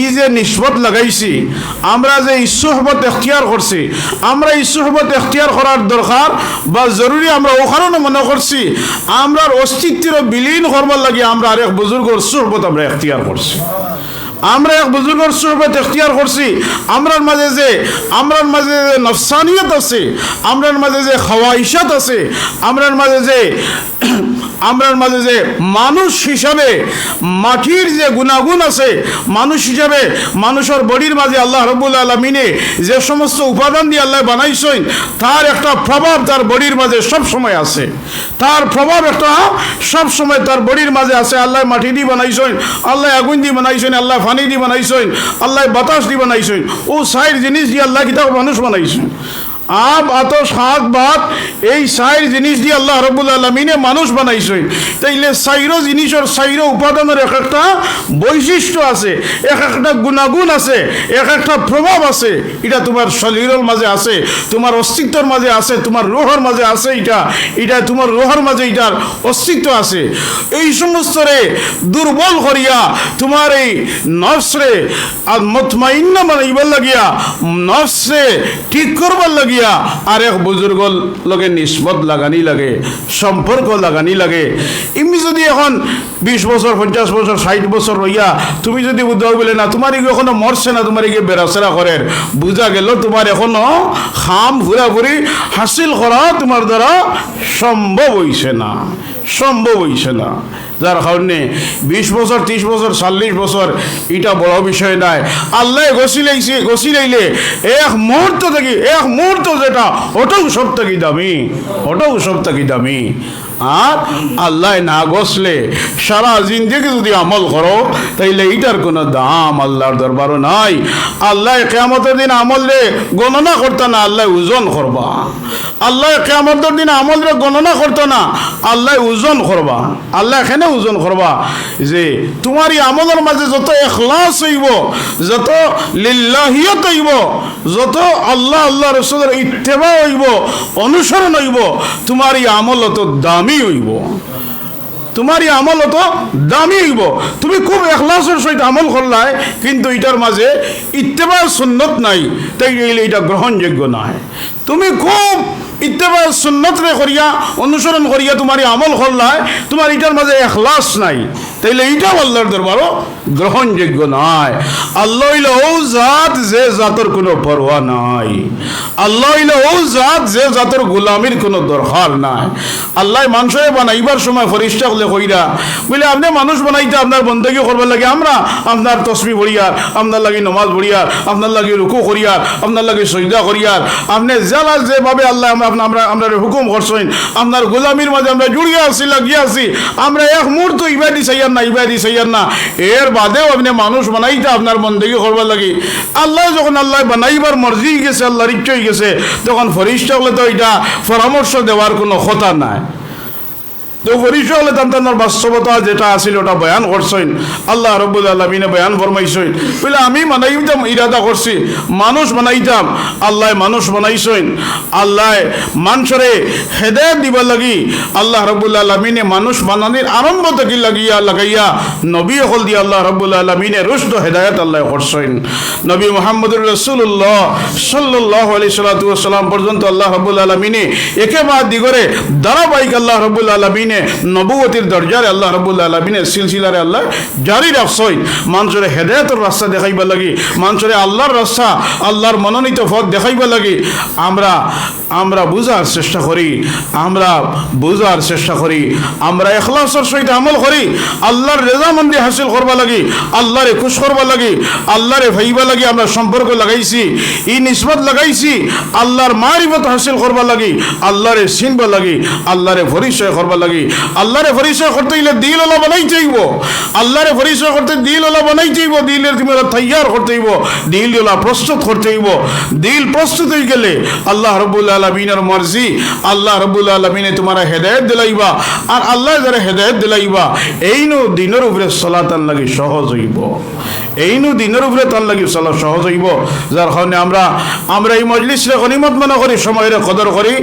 ই যে নিষ্পত লাগাইছি। আমরা যে ঈশ্বহবত এখতিয়ার করছি আমরা ঈশ্বহবত এখতিয়ার করার দরকার বা জরুরি আমরা ও কারণে মনে করছি আমরার অস্তিত্বের বিলীন করবার লাগে আমরা আরেক বুজুর্গর সুহবত আমরা এখতিয়ার করছি আমরা এক বুজুর্গর সুহবত এখতিয়ার করছি আমরার মাঝে যে, আমরার মাঝে যে নফসানিয়ত আছে, আমরার মাঝে যে খাওয়াইশাত আছে, আমরার মাঝে যে আমরার মাঝে যে মানুষ হিসাবে মাটির যে গুণাগুণ আছে, মানুষ হিসাবে মানুষের বডির মাঝে আল্লাহ রবুল আলমিনে যে সমস্ত উপাদান দিয়ে আল্লাহ বানাইছেন, তার একটা প্রভাব তার বডির মাঝে সব সময় আছে। তার প্রভাব একটা সব সময় তার বডির মাঝে আছে। আল্লাহ মাটি দিয়ে বানাইছেন, আল্লাহ আগুন দিয়ে বানাইছেন, আল্লাহ পানি দিয়ে বানাইছেন, আল্লাহ বাতাস দিয়ে বানাইছেন, ও সাইড জিনিস দিয়ে আল্লাহ কিতাব মানুষ বানাইছেন। আব আতস শাক, ভাত, এই সাইর জিনিস দিয়ে আল্লাহ রবুল আলমিনে মানুষ বানাইছে। তাইলে সাইর জিনিসের সাইর উপাদানের এক একটা বৈশিষ্ট্য আছে, এক একটা গুণাগুণ আছে, এক একটা প্রভাব আছে। এটা তোমার শরীরের মাঝে আছে, তোমার অস্তিত্বের মাঝে আছে, তোমার রোহর মাঝে আছে এটা এটা তোমার রোহর মাঝে এটার অস্তিত্ব আছে। এই সমস্ত রে দুর্বল করিয়া তোমার এই নফসরে আর মতমাইন্য বানাইবার লাগিয়া নফসে ঠিক করবার লাগিয়া আর এক বুজুর্গ লগে নিসবত লাগানি লাগে সম্পর্ক লাগানি লাগে। এমনি যদি এখন বিশ বছর পঞ্চাশ বছর ষাট বছর রইয়া তুমি যদি বুঝাও বলে, না তোমার এগুলো এখনও মরছে না তোমার এগিয়ে বেড়াচেরা করেন বুঝা গেল তোমার এখনও খাম ঘুরাঘুরি হাসিল করা তোমার দ্বারা সম্ভব হইছে না সম্ভব হইছে না। যার কারণে বিশ বছর, ত্রিশ বছর, চল্লিশ বছর এটা বড় বিষয় নাই। আল্লাহ গছিলাইছে গছিলাইলে এক মুহূর্ত থেকে, এক মুহূর্ত যেটা, ওটাও সব থেকে দামি। ওটাও সব থেকে দামি। আর আল্লাহ না গসলে সারা জিন্দগি যদি আমল করো, তাইলে এইটার কোনো দাম আল্লাহর দরবারও নাই। আল্লাহ কেমতের দিন আমলে গণনা করতে না, আল্লাহ ওজন করবা। আল্লাহ কেমতের দিন আমলে গণনা করতে না, আল্লাহ ওজন করবা। আল্লাহ এখানে ওজন করবা। যে তোমার এই আমলের মাঝে যত এখলাস হইব, যত লিল্লাহিয়ত হইব, যত আল্লাহ আল্লাহ রসুলের ইত্তেবা হইব, অনুসরণ হইব তোমার এই আমল অত দামি হইব। তোমার এই আমল অত দামি হইব। তুমি খুব এখলাসের সহিত আমল করলাই, কিন্তু এটার মাঝে ইত্তেবা সুন্নত নাই, তাই এটা গ্রহণযোগ্য নয়। তুমি খুব ইত্তেবা সুন্নত রে করিয়া, অনুসরণ করিয়া তোমার আমল করলাই, তোমার এটার মাঝে এখলাস নাই। তাইলে এইটাও আল্লাহর দরবারও গ্রহণযোগ্য নয়। আল্লাহ হইল ও জাত যে জাতর কোনো পরোয়া নাই। আল্লাহ হইল ও জাত যে জাতর গোলামির কোনো দরকার নাই। আল্লাহ মানুষে বানাইবার সময় ফরিস্তা হলে কইরা বলে আপনি মানুষ বানাইতে আপনার বন্দগি করবার লাগে আমরা, আপনার তসবি ভরিয়ার আপনার লাগে নমাজ ভরিয়ার আপনার লাগে রুকু করিয়ার, আপনার লাগে সজদা করিয়ার, আপনি জালা যেভাবে আল্লাহ আমরা আমরা আমরা হুকুম করছেন, আপনার গোলামির মাঝে আমরা জুড়িয়ে আছি, লাগিয়ে আছি, আমরা এক মুহূর্ত ইবাদি চাইয়ার না চাইয়ার না। এর বাদেও আপনি মানুষ বানাইতে আপনার বন্দগি করবার লাগে। আল্লাহ যখন আল্লাহ বানাইবার মর্জি গেছে, আল্লাহর ইচ্ছা গেছে, তখন ফরিস্তা হলে তো এটা পরামর্শ দেওয়ার কোনো কথা নাই। তো পরিচয় তান্তানোর বাস্তবতা যেটা আছিল ওটা বয়ান করছেন। আল্লাহ রব্বুল আলমিনে বয়ান ফরমাইছেন। বলে, আমি বানাইতাম ইরাদা করছি। মানুষ বানাইতাম আল্লাহ মানুষ বানাইছেন আল্লাহ মানুষরে হেদায়ত দিব লাগি, আল্লাহ রব্বুল আলমিনে মানুষ বানানির আরম্ভ থেকে লাগিয়া লাগাইয়া নবী হল দিয়ে আল্লাহ রব্বুল আলমিনে রুষ্ট হেদায়ত আল্লাহ করছেন। নবী মোহাম্মদুর রসুল্লাহ সাল্লাহ আলি সাল্লাম পর্যন্ত আল্লাহ রব্বুল আলমিনে একেবারে দিগরে ধারাবাহিক আল্লাহ রব্বুল আলমিনে নবুয়তির দরজারে আল্লাহ রব্বুল আলমিনের সিলসিলারে আল্লাহ জারি রাখছই মানুষের হেদায়তের রাস্তা দেখাইবা লাগি, মানুষের আল্লাহর রাস্তা, আল্লাহর মনোনীত পথ দেখাইবা লাগি। আমরা আমরা বুঝার চেষ্টা করি, আমরা বুঝার চেষ্টা করি, আমরা এখলাসের সহিত আমল করি, আল্লাহর রেজামন্দি হাসিল করবা লাগি, আল্লাহরে খুশ করবা লাগি, আল্লাহরে ভাইবা লাগি আমরা সম্পর্ক লাগাইছি, ই নিসবত লাগাইছি, আল্লাহর মারিফত হাসিল করবা লাগি, আল্লাহরে চিনবা লাগি, আল্লাহরে পরিচয় করবা লাগি। আল্লাহরে পরিচয় করতে গেলে দিল ওলা বানাই চাইব। আল্লাহরে পরিচয় করতে দিল ওলা বানাই চাইব। দিলের তুমি ওরা তৈয়ার করতে হইব দিল ওলা প্রস্তুত করতে হইব দিল প্রস্তুত হয়ে গেলে আল্লাহ রবুল আলমিনের মর্জি, আল্লাহ রবুল আলমিনে তোমার হেদায়ত দিলাইবা আর আল্লাহ যারা হেদায়ত দিলাইবা এই নো দিনের উপরে চলা তার লাগে সহজ হইব। এই নো দিনের উপরে তার লাগে চলা সহজ হইব। যার কারণে আমরা আমরা এই মজলিসরে গনিমত মনে করি, সময়ের কদর করি।